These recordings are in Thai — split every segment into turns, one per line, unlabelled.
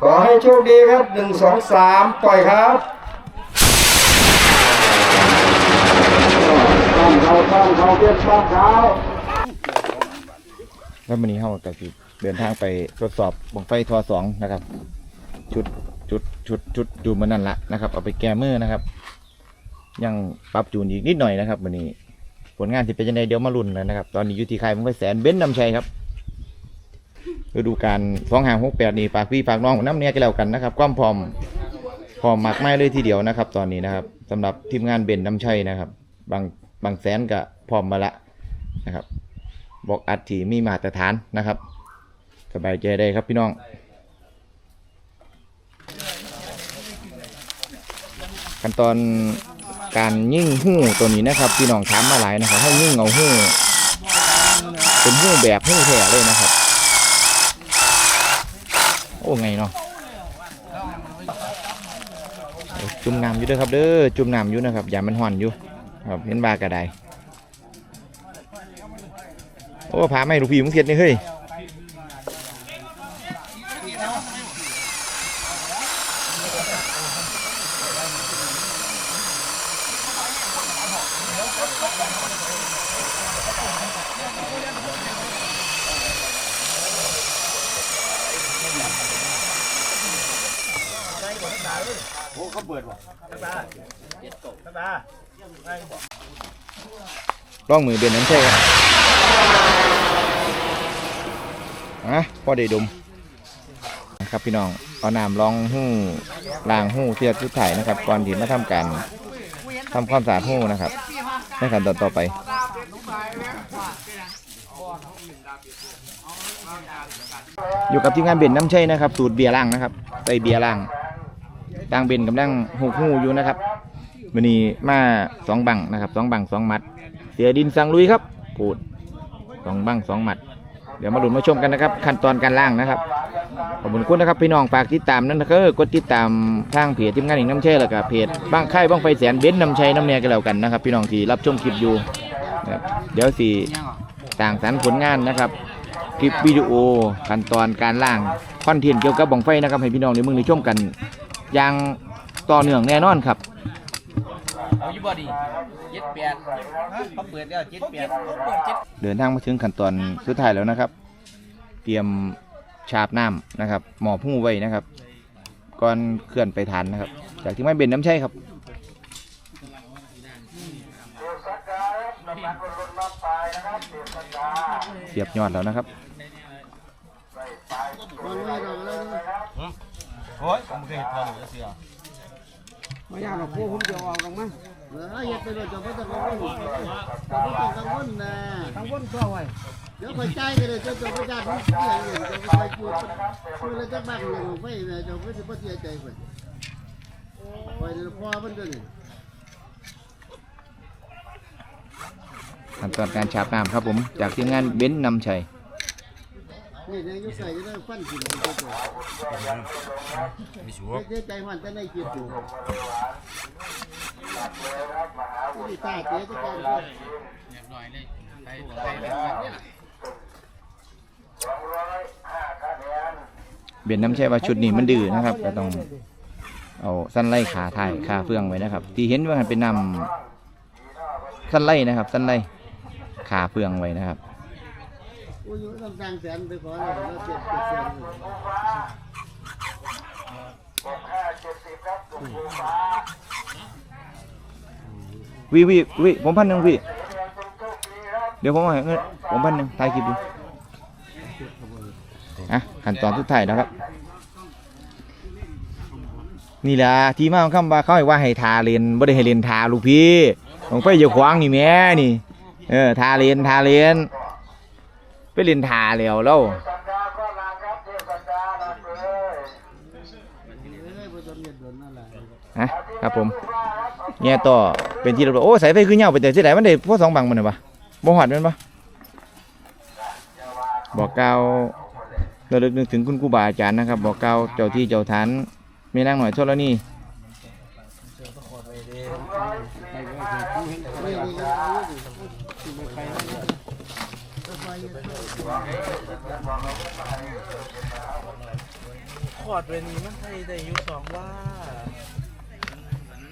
ขอให้โชคดีครับหนึ่งสองสามปล่อยครับต้องเขาต้องเขาเก็บต้องเขา
แล้ววันนี้เราก็สิเดินทางไปทดสอบบังไฟทอสองนะครับ ชุดชุดชุดชุดจูนมันนั่นละนะครับ เอาไปแก้มือนะครับ ยังปรับจูนอีกนิดหน่อยนะครับวันนี้ ผลงานที่เป็นยังไงเดี๋ยวมาลุ้นเลยนะครับ ตอนนี้อยู่ที่ค่ายบังไฟแสนเบ้นนำชัยครับ ฤดูกาลสองหางหกแปดนี่ฝากพี่ฝากน้องน้ำเนี้ยกันแล้วกันนะครับความพร้อมพร้อมมากไม้เลยทีเดียวนะครับ ตอนนี้นะครับสำหรับทีมงานเบนนำชัยนะครับ บางบางแสนก็พร้อมมาละนะครับ บอกอัดที่มีมาตรฐานนะครับ สบายใจได้ครับพี่น้องขั้นตอนการยิ่งหู้ตัวนี้นะครับ พี่น้องถามมาหลายนะครับให้ยิ่งเอาหู้เป็นหู้แบบหู้แท้เลยนะครับ ไงเนาะจุ่มน้ำอยู่เด้วยครับเด้อจุ่มน้ำอยู่นะครับอย่ามันห่อนอยู่ครับเห็นบากระไดโอ้พาไม่ลูกพี่มึงเสียดนี่เฮ้ย ร่องมือเบียนนั้นใช่ครับอะพอได้ดมนะครับพี่น้องเอาน้ำลองหู้ล้างหู้เทียบชุดไถ่ายนะครับ ก่อนที่มาทำการทำความสะอาดหู้นะครับในขั้นตอนต่อไปอยู่กับทีมงานเบนน้ำใช่นะครับ สูตรเบียร์ล่างนะครับใส่เบียร์ล่างางเบนกำลังหูหูอยู่นะครับวันนี้มาสองบังนะครับสองบังสองมัด เสียดินสังลุยครับพูดสองบังสองมัด เดี๋ยวมาลุ้นมาชมกันนะครับ ขั้นตอนการล่างนะครับขอบคุณนะครับพี่น้องฝากติดตามนั่นนะครับกดติดตามทางเพจทีมงานอีกน้ำเช่แล้วก็เพจบ้างค่บ้างไฟแสนเบนน้ำชัยน้ำเนียกันแล้วกันนะครับ พี่น้องที่รับชมคลิปอยู่นะเดี๋ยวสี่ต่างสรรผลงานนะครับคลิปวิดีโอขั้นตอนการล่างคอนเทนต์เกี่ยวกับบังไฟนะครับให้พี่น้องในมืองได้ชมกัน อย่างต่อเนื่องแน่นอนครับ
เอาอยู่บ่ดีเจ็ดแปดเขาเปิดแล้วเจ็ดแปดเปิดเจ็ด
เดินทางมาถึงขั้นตอนสุดท้ายแล้วนะครับ เตรียมชาบน้ำนะครับ หมอบหูไว้นะครับก่อนเคลื่อนไปทานนะครับ จากที่ไม่เบนน้ำใช่ครับเสียบยอดแล้วนะครับ
โอ้ยผมเคยเห็นทองเสือ
ไม่ยากหรอกพวกผมจะออกตรงมั้ง
เออเฮ็ดไปเลยจะไม่ต้องกังวลจะไม่ต้องกังวลนะ
ทั้งบนก็ไว้
เดี๋ยวคอยจ่ายกันเลยเจ้าจะไม่จ่ายทุกเสียเงินจะไม่คอยพูดพูดแล้วจะบ้างเลยไม่แม่จะไม่จะไม่เสียใจคอยคอยเดี๋ยวพ่อมันก็นี่
ขั้นตอนการชาบน้ำครับผม จากทีมงานเบนซ์นำชัย
นี่เนี่ยยุใส่จะได้ฟันกินเจ้าตัว
มีชัว
ไม่เสียใจมันแต่ในเกียรติอยู่นี่ตาเจ๊จะแก่
เบนซ์นำชัยว่าชุดนี้มันดื้อนะครับก็ต้องเอาสั้นไล่ขาถ่ายขาเฟืองไว้นะครับ ที่เห็นว่ามันเป็นนำสั้นไล่นะครับ สั้นไล่ขาเฟืองไว้นะครับ
อุ้ยต้องตังแสนไปขอเลยแล้วเจ็ดเจ็ดแสน
วิวิวิผมพันหนึ่งพี่เดี๋ยวผมเอาเงินผมพันหนึ่งถ่ายคลิปดูอะขั้นตอนสุดท้ายนะครับ นี่แหละที่มาของคำว่าเขาให้ว่าให้ทาเลนบ่ได้ให้เลนทาลูกพี่ของไปอย่าขวางนี่แม่นี่ เออทาเลนทาเลน ไปเลนทาแล้วแล้วฮะครับผมเนี่ยต่อเป็นที่เรียบโอ้สายไฟคือเงาไปแต่ที่ไหนมันได้พวกสองบังมันเหรอปะบ่หอดมันปะบอกกล่าวระลึกนึกถึงคุณครูบาอาจารย์นะครับ บอกกล่าเจ้าที่เจ้าฐานแม่นางหน่อยโทษแล้วนี่
นี่นี่นี่
อ
พอร์ตเวนี้มันให้ได้อยู่สองว่า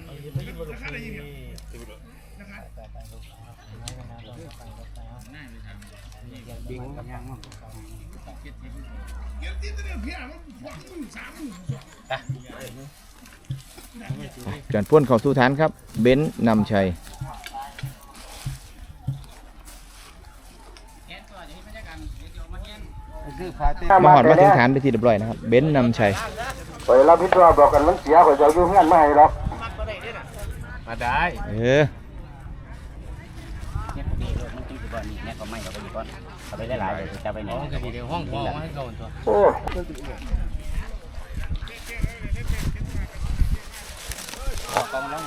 เอาอยู่ไปอยู่บนรถไฟบิงกับยางมั้ง
จานพ่นเข้าสู่ฐานครับ เบนซ์นำชัย มาหอดมาถึงฐานไปที่เรียบร้อยนะครับ เบนซ์นำชัย
ไปรับผิดชอบบอกกันมันเสียข่อยจะเอาอยู่เงื่อนไม่ให้หรอก
มาได้
เออ
เนี่ยผมมีรถมันตีอยู่ก่อนนี่เนี่ยก็ไม่เราไปอยู่ก่อนเอาไปหลายๆเลยจะไปไหน
ห้องก็ดีเดี๋ยวห้องพอมาให้ก่อนตัว
โอ้
กองแล้ว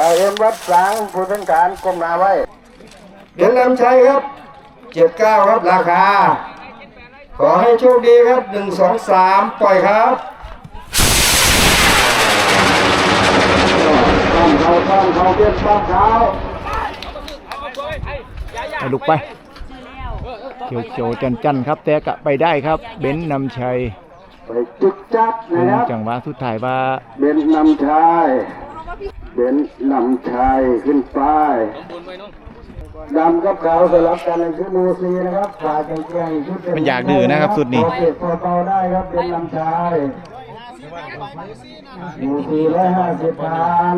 ถ้าเห็นวัดสังผู้ต้องการก้มหน้าไว้เดี๋ยวนำชัยครับเจ็ดเก้าครับราคา ขอให้โชคดีครับหนึ่งสองสามปล่อยครับต้องเขาต้องเขาเก็บต้องเขา
ให้ลุกไป เขียวเขียวจันจันๆครับ แต่กะไปได้ครับ เบนซ์นำชัย
ไปจุดจับ
ล
นะ
ง
ครับ
จังหวะสุดท้ายว่า
เบนนำชาย เบนนำชายขึ้นไปดำกับขาวสลับกันในชุดมูซีนะครับขาแข็งๆชุด
มันอยากดื้อนะครับสุดนี้
โอเคพอเบาได้ครับเบนนำชายมูซีร้อยห้าสิบพัน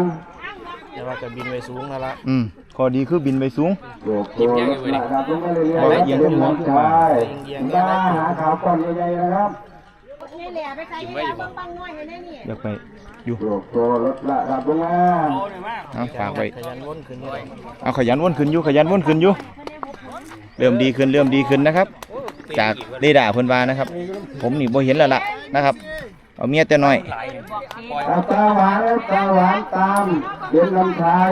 แต่ว่าจะบินไปสูงแล้วละ
อืมข้อดีคือบินไปสูง
โอ้โหนะครับลงมาเรื่อยๆครับเบนนำชายบ้าหาขาวก่อนใหญ่ๆนะครับ
นี่ แหละไปใส่ยาบางบางน้อยให้แน่นี่
อยากไปอยู่
โอ้โหรถละครับลงมา
เอาฝากไว้
ขยันวนขึ้นด้วย
เอาขยันวนขึ้นอยู่ขยันวนขึ้นอยู่เริ่มดีขึ้นเริ่มดีขึ้นนะครับ จากเรดาร์เพิ่นว่านะครับ ผมนี่บ่เห็นแล้วล่ะนะครับ เอาเมียแต่น้อย
เอาตาหวานครับตาหวานตามเบนนำชาย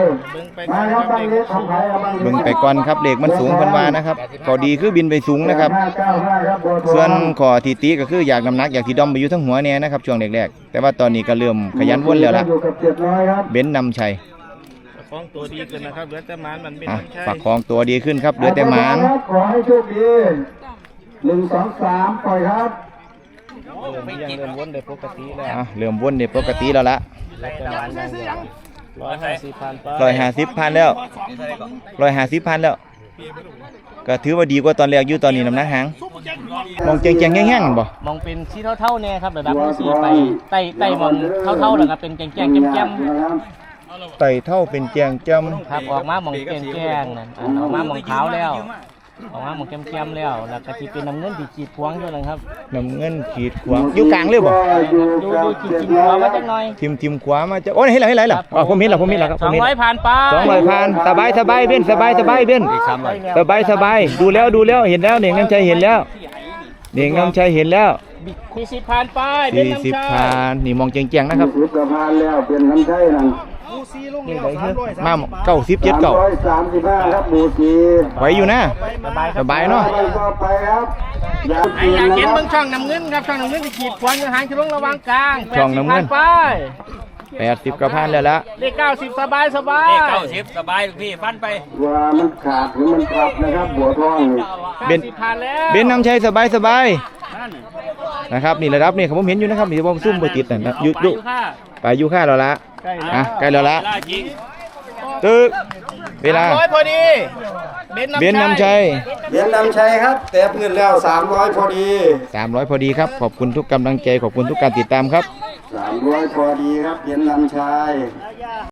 มาครับบางเล็กของใครเอาบางเล็ก
เบิ่งไปก่อนครับเลขมันสูงเพิ่นว่านะครับข้อดีคือบินไปสูงนะครับ
ห้าเก้าห้าครับโบทอง
ส่วนข้อที่ติก็คืออยากน้ำหนักอยากที่ดอมไปอยู่ทั้งหัวเนี่ยนะครับช่วงแรกๆแต่ว่าตอนนี้ก็เริ่มขยันวนแล้วล่ะ
อยู่กับเจ็ดร้อยครับ
เบนซ์นำชัย
ฟ้องตัวดีขึ้นนะครับเหลือแต่มันมันเป็น
อะ
มันใช่
ฝักของตัวดีขึ้นครับเหลือแต่หมาน
ครับขอให้โชคดีหนึ่งสองสามปล่อยครับ
ยังเดินวนได้ปกติแล้ว
อะเริ่มวนในปกติแล้วล่ะ
แล้วแต่มันยังเดียวร้อยห้าสิบพันไป
ร้อยห้าสิบพันแล้วร้อยห้าสิบพันแล้ว ก็ถือว่าดีกว่าตอนแรกอยู่ตอนนี้น้ำหนักหางมองเจียงๆแง่งๆบ่
มองเป็นสีเท่าๆเนี่ยครับระดับมือสีไปไต่ไต่มองเท่าๆแล้วก็เป็นแกงแกงๆแก้ม
ไต่เท่าเป็นแจงจ
ๆครับออกมามองแกงแกงๆนั่นอันออกมามองขาวแล้ว ออกมามองแก้มๆแล้ว แล้วก็ที่เป็นน้ำเงินที่จีดพวงด้วยนะครับำ
น้ำเงินขีดขวางอยู่กลางเลยบ่
อยู่
ดู
กับ
ดูจี
เจ็ด
ด
ร้
หั
อ
วยมาจักหน่อย
ทิมทิมขวามาจะโอ้ยเห็นแล้วเห็นแล้วเห็นแล้วอ๋อผมเห็นแล้วผมเห็นแล้วครับ
ส
ผ
อ
ม
ง
เห็น
ร้อย
แล้ว
ผ่านไป
สองร้อยพันสบายสบายเบ้นสบายสบายเบ้นสบายสบายดูแล้วดูแล้วเห็นแล้วเน่งน้ำใจเห็นแล้วเน่งน้ำใจเห็นแล้ว
สี่สิบผ่านไปเป็น
สี่
น้ำ
สิบ
ชา
พันนี่มองเจียงๆนะครับ
สิบกว่าพันแล้วเป็นน้ำใช่นั่น
มาเก้าสิบเจ็ดเก้า
ร้อยสามสิบห้าครับบูซี
ไหวอยู่นะ
สบายค
ส
รับบา
ยเนาะ
ไปต่อไปครับอย่า
ไอ้อยากเห็นเบิ่งช่องน้ำเงินครับช่องน้ำเงินที่ขีดขวางอยู่หางที่ลงระหวางกลาง
ช่องน้ำเงิน
80ผ่าไป
แปดสิบกว่าพันแล้วละ
เลขเก้าสิบสบายสบาย
เลขเก้าสิบสบายลูกพี่ฟันไป
ว่ามันขาดหรือมันพับนะครับบัวทองนี่
เบน
สิบผ่านแล้ว
เบนนำชัยสบายสบายนะครับนี่ระดับนี่ผมเห็นอยู่นะครับนี่ผมซุ่มไปติดนะอยู่อยู่
ค่ะ
ไปอยู่ค่าเราละ
ใกล้แล้ว
อะใกล้แล้วละ
ล่าจริง
ตึกเวลา
ร้อยพอดี เบน
เบนนำชัย
เรียนนำชัยครับแต่พื้นแล้วสามร้อยพอดี
300 พอดีครับ ขอบคุณทุกกำลังใจ ขอบคุณทุกการติดตามครับ
สามร้อยพอดีครับเรียนนำชัย